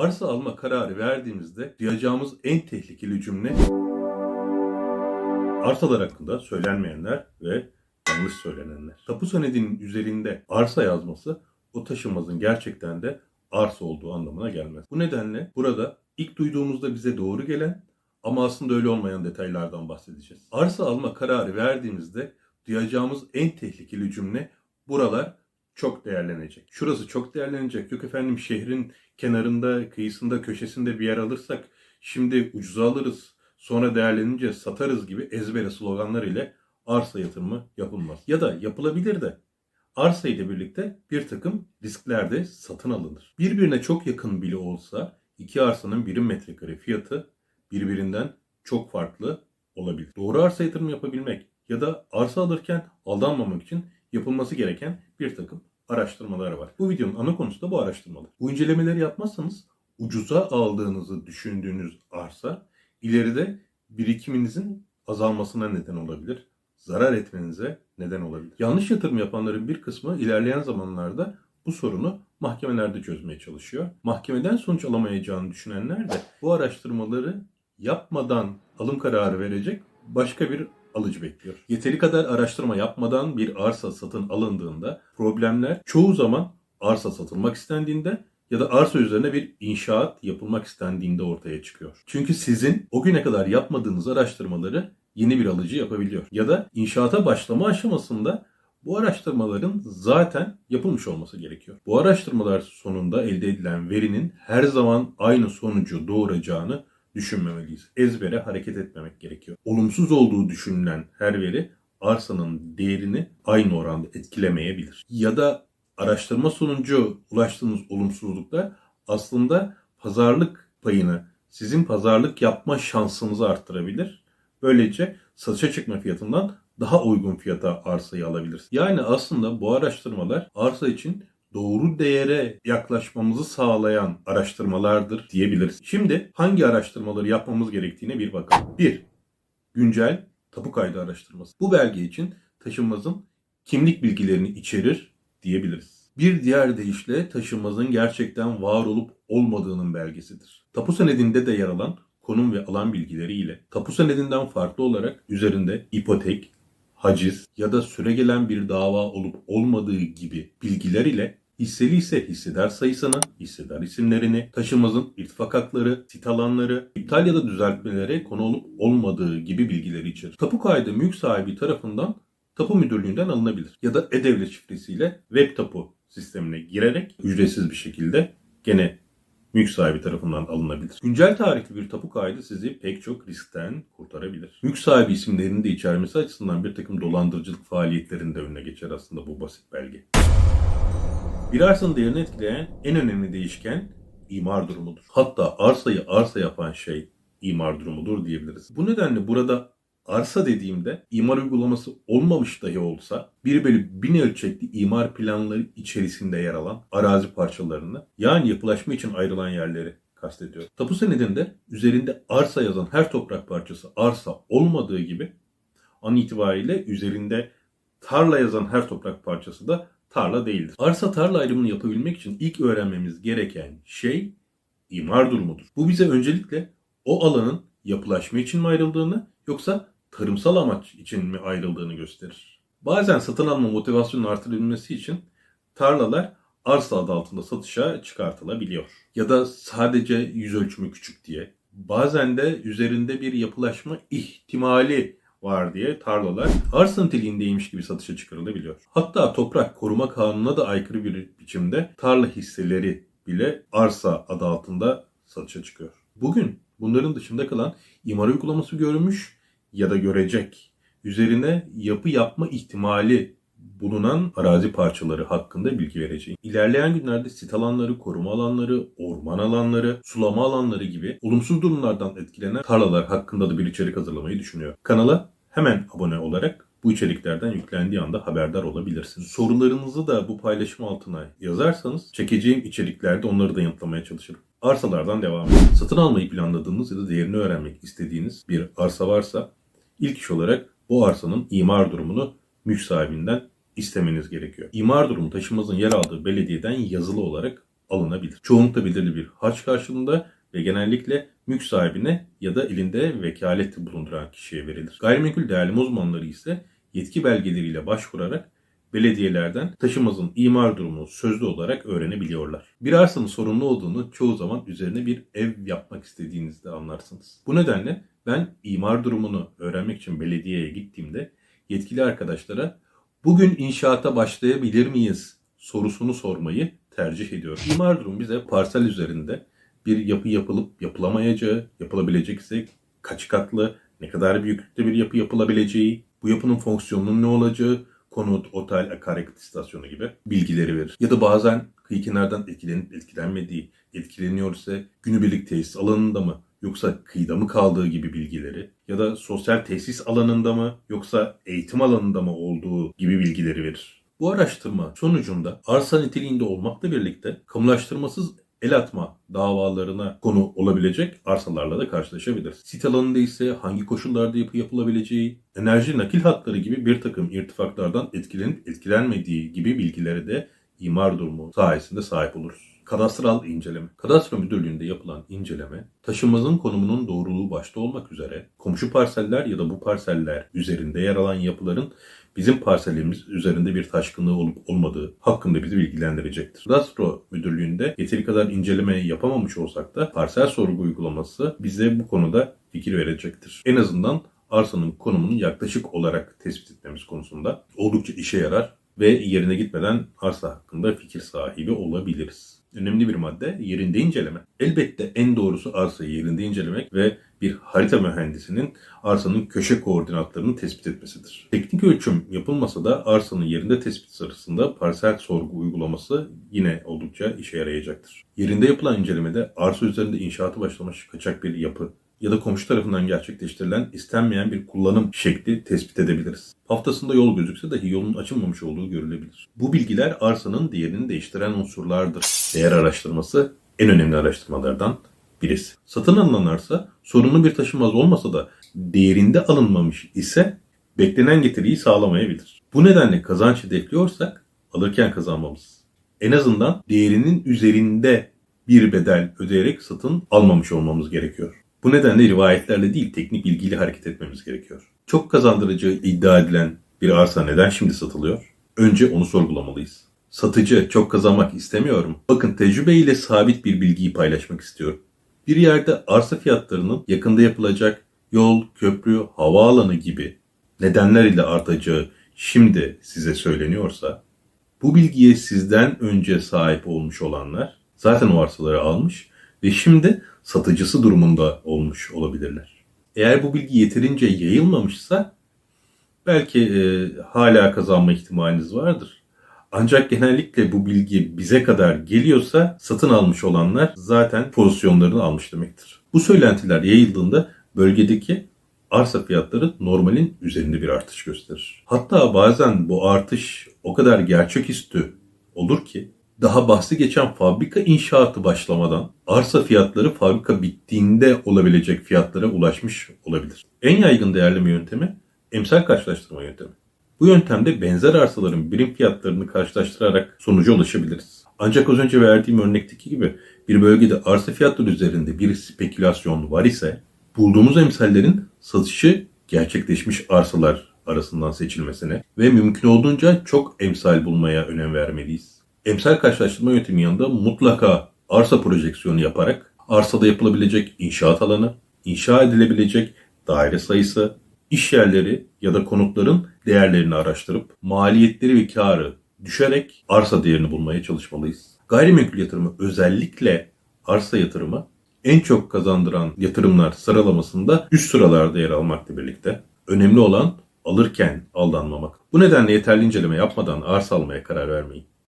Arsa alma kararı verdiğimizde duyacağımız en tehlikeli cümle arsalar hakkında söylenmeyenler ve yanlış söylenenler. Tapu senedinin üzerinde arsa yazması o taşınmazın gerçekten de arsa olduğu anlamına gelmez. Bu nedenle burada ilk duyduğumuzda bize doğru gelen ama aslında öyle olmayan detaylardan bahsedeceğiz. Arsa alma kararı verdiğimizde duyacağımız en tehlikeli cümle buralar çok değerlenecek. Şurası çok değerlenecek. Yok efendim şehrin kenarında, kıyısında, köşesinde bir yer alırsak şimdi ucuza alırız. Sonra değerlenince satarız gibi ezbere sloganlar ile arsa yatırımı yapılmaz. Ya da yapılabilir de arsa ile birlikte bir takım riskler de satın alınır. Birbirine çok yakın bile olsa iki arsanın birim metrekare fiyatı birbirinden çok farklı olabilir. Doğru arsa yatırımı yapabilmek ya da arsa alırken aldanmamak için yapılması gereken bir takım araştırmalar var. Bu videonun ana konusu da bu araştırmalar. Bu incelemeleri yapmazsanız ucuza aldığınızı düşündüğünüz arsa ileride birikiminizin azalmasına neden olabilir. Zarar etmenize neden olabilir. Yanlış yatırım yapanların bir kısmı ilerleyen zamanlarda bu sorunu mahkemelerde çözmeye çalışıyor. Mahkemeden sonuç alamayacağını düşünenler de bu araştırmaları yapmadan alım kararı verecek başka bir alıcı bekliyor. Yeteri kadar araştırma yapmadan bir arsa satın alındığında problemler çoğu zaman arsa satılmak istendiğinde ya da arsa üzerine bir inşaat yapılmak istendiğinde ortaya çıkıyor. Çünkü sizin o güne kadar yapmadığınız araştırmaları yeni bir alıcı yapabiliyor. Ya da inşaata başlama aşamasında bu araştırmaların zaten yapılmış olması gerekiyor. Bu araştırmalar sonunda elde edilen verinin her zaman aynı sonucu doğuracağını düşünmemeliyiz. Ezbere hareket etmemek gerekiyor. Olumsuz olduğu düşünülen her veri arsanın değerini aynı oranda etkilemeyebilir. Ya da araştırma sonucu ulaştığınız olumsuzluklar aslında pazarlık payını, sizin pazarlık yapma şansınızı arttırabilir. Böylece satışa çıkma fiyatından daha uygun fiyata arsayı alabilirsiniz. Yani aslında bu araştırmalar arsa için doğru değere yaklaşmamızı sağlayan araştırmalardır diyebiliriz. Şimdi hangi araştırmaları yapmamız gerektiğine bir bakalım. 1. Güncel tapu kaydı araştırması. Bu belge için taşınmazın kimlik bilgilerini içerir diyebiliriz. Bir diğer deyişle taşınmazın gerçekten var olup olmadığının belgesidir. Tapu senedinde de yer alan konum ve alan bilgileriyle tapu senedinden farklı olarak üzerinde ipotek, haciz ya da süregelen bir dava olup olmadığı gibi bilgiler ile hisseli ise hissedar sayısını, hissedar isimlerini, taşımazın irtifak hakları, sit alanları, iptal ya da düzeltmelere konu olup olmadığı gibi bilgileri içerir. Tapu kaydı mülk sahibi tarafından tapu müdürlüğünden alınabilir. Ya da e-devlet şifresiyle web tapu sistemine girerek ücretsiz bir şekilde gene mülk sahibi tarafından alınabilir. Güncel tarihli bir tapu kaydı sizi pek çok riskten kurtarabilir. Mülk sahibi isimlerini de içermesi açısından bir takım dolandırıcılık faaliyetlerinin de önüne geçer aslında bu basit belge. Bir arsanın değerini etkileyen en önemli değişken imar durumudur. Hatta arsayı arsa yapan şey imar durumudur diyebiliriz. Bu nedenle burada arsa dediğimde imar uygulaması olmamış dahi olsa 1 bölü 1000 ölçekli imar planları içerisinde yer alan arazi parçalarını yani yapılaşma için ayrılan yerleri kastediyor. Tapu senedinde üzerinde arsa yazan her toprak parçası arsa olmadığı gibi an itibariyle üzerinde tarla yazan her toprak parçası da tarla değildir. Arsa tarla ayrımını yapabilmek için ilk öğrenmemiz gereken şey imar durumudur. Bu bize öncelikle o alanın yapılaşma için mi ayrıldığını yoksa tarımsal amaç için mi ayrıldığını gösterir. Bazen satın alma motivasyonunun artırılması için tarlalar arsa adı altında satışa çıkartılabiliyor. Ya da sadece yüz ölçümü küçük diye. Bazen de üzerinde bir yapılaşma ihtimali var diye tarlalar arsa niteliğindeymiş gibi satışa çıkarılabiliyor. Hatta toprak koruma kanununa da aykırı bir biçimde tarla hisseleri bile arsa adı altında satışa çıkıyor. Bugün bunların dışında kalan imar uygulaması görmüş ya da görecek üzerine yapı yapma ihtimali bulunan arazi parçaları hakkında bilgi vereceğim. İlerleyen günlerde sit alanları, koruma alanları, orman alanları, sulama alanları gibi olumsuz durumlardan etkilenen tarlalar hakkında da bir içerik hazırlamayı düşünüyorum. Kanala hemen abone olarak bu içeriklerden yüklendiği anda haberdar olabilirsiniz. Sorularınızı da bu paylaşım altına yazarsanız çekeceğim içeriklerde onları da yanıtlamaya çalışırım. Arsalardan devam edelim. Satın almayı planladığınız ya da değerini öğrenmek istediğiniz bir arsa varsa ilk iş olarak bu arsanın imar durumunu mülk sahibinden istemeniz gerekiyor. İmar durumu taşınmazın yer aldığı belediyeden yazılı olarak alınabilir. Çoğunlukla belirli bir harç karşılığında ve genellikle mülk sahibine ya da elinde vekalet bulunduran kişiye verilir. Gayrimenkul değerleme uzmanları ise yetki belgeleriyle başvurarak belediyelerden taşımazın imar durumunu sözlü olarak öğrenebiliyorlar. Bir arsanın sorunlu olduğunu çoğu zaman üzerine bir ev yapmak istediğinizde anlarsınız. Bu nedenle ben imar durumunu öğrenmek için belediyeye gittiğimde yetkili arkadaşlara bugün inşaata başlayabilir miyiz sorusunu sormayı tercih ediyorum. İmar durumu bize parsel üzerinde bir yapı yapılıp yapılamayacağı, yapılabilecekse kaç katlı, ne kadar büyüklükte bir yapı yapılabileceği, bu yapının fonksiyonunun ne olacağı, konut, otel, akaryakıt istasyonu gibi bilgileri verir. Ya da bazen kıyı kenardan etkilenip etkilenmediği, etkileniyorsa günübirlik tesis alanında mı yoksa kıyıda mı kaldığı gibi bilgileri ya da sosyal tesis alanında mı yoksa eğitim alanında mı olduğu gibi bilgileri verir. Bu araştırma sonucunda arsa niteliğinde olmakla birlikte kamulaştırmasız el atma davalarına konu olabilecek arsalarla da karşılaşabiliriz. Sit alanında ise hangi koşullarda yapı yapılabileceği, enerji nakil hatları gibi bir takım irtifaklardan etkilenip etkilenmediği gibi bilgilere de imar durumu sayesinde sahip oluruz. Kadastral inceleme. Kadastro müdürlüğünde yapılan inceleme, taşımazın konumunun doğruluğu başta olmak üzere komşu parseller ya da bu parseller üzerinde yer alan yapıların bizim parselimiz üzerinde bir taşkınlığı olup olmadığı hakkında bizi bilgilendirecektir. Kadastro müdürlüğünde yeteri kadar inceleme yapamamış olsak da parsel sorgu uygulaması bize bu konuda fikir verecektir. En azından arsanın konumunu yaklaşık olarak tespit etmemiz konusunda oldukça işe yarar ve yerine gitmeden arsa hakkında fikir sahibi olabiliriz. Önemli bir madde yerinde inceleme. Elbette en doğrusu arsayı yerinde incelemek ve bir harita mühendisinin arsanın köşe koordinatlarını tespit etmesidir. Teknik ölçüm yapılmasa da arsanın yerinde tespit sırasında parsel sorgu uygulaması yine oldukça işe yarayacaktır. Yerinde yapılan incelemede arsa üzerinde inşaatı başlamış kaçak bir yapı ya da komşu tarafından gerçekleştirilen istenmeyen bir kullanım şekli tespit edebiliriz. Haftasında yol gözükse dahi yolun açılmamış olduğu görülebilir. Bu bilgiler arsanın değerini değiştiren unsurlardır. Değer araştırması en önemli araştırmalardan birisi. Satın alınan arsa sorunlu bir taşınmaz olmasa da değerinde alınmamış ise beklenen getiriyi sağlamayabilir. Bu nedenle kazanç hedefliyorsak alırken kazanmamız. En azından değerinin üzerinde bir bedel ödeyerek satın almamış olmamız gerekiyor. Bu nedenle rivayetlerle değil teknik bilgiyle hareket etmemiz gerekiyor. Çok kazandırıcı iddia edilen bir arsa neden şimdi satılıyor? Önce onu sorgulamalıyız. Satıcı çok kazanmak istemiyorum. Bakın tecrübeyle sabit bir bilgiyi paylaşmak istiyorum. Bir yerde arsa fiyatlarının yakında yapılacak yol, köprü, havaalanı gibi nedenler ile artacağı şimdi size söyleniyorsa bu bilgiye sizden önce sahip olmuş olanlar zaten o arsaları almış ve şimdi satıcısı durumunda olmuş olabilirler. Eğer bu bilgi yeterince yayılmamışsa belki e, hala kazanma ihtimaliniz vardır. Ancak genellikle bu bilgi bize kadar geliyorsa satın almış olanlar zaten pozisyonlarını almış demektir. Bu söylentiler yayıldığında bölgedeki arsa fiyatları normalin üzerinde bir artış gösterir. Hatta bazen bu artış o kadar gerçeküstü olur ki daha bahsi geçen fabrika inşaatı başlamadan arsa fiyatları fabrika bittiğinde olabilecek fiyatlara ulaşmış olabilir. En yaygın değerleme yöntemi emsal karşılaştırma yöntemi. Bu yöntemde benzer arsaların birim fiyatlarını karşılaştırarak sonuca ulaşabiliriz. Ancak az önce verdiğim örnekteki gibi bir bölgede arsa fiyatları üzerinde bir spekülasyon var ise bulduğumuz emsallerin satışı gerçekleşmiş arsalar arasından seçilmesine ve mümkün olduğunca çok emsal bulmaya önem vermeliyiz. Emsal karşılaştırma yöntemi yanında mutlaka arsa projeksiyonu yaparak arsada yapılabilecek inşaat alanı, inşa edilebilecek daire sayısı, iş yerleri ya da konutların değerlerini araştırıp maliyetleri ve karı düşerek arsa değerini bulmaya çalışmalıyız. Gayrimenkul yatırımı özellikle arsa yatırımı en çok kazandıran yatırımlar sıralamasında üst sıralarda yer almakla birlikte önemli olan alırken aldanmamak. Bu nedenle yeterli inceleme yapmadan arsa almaya karar vermeyin.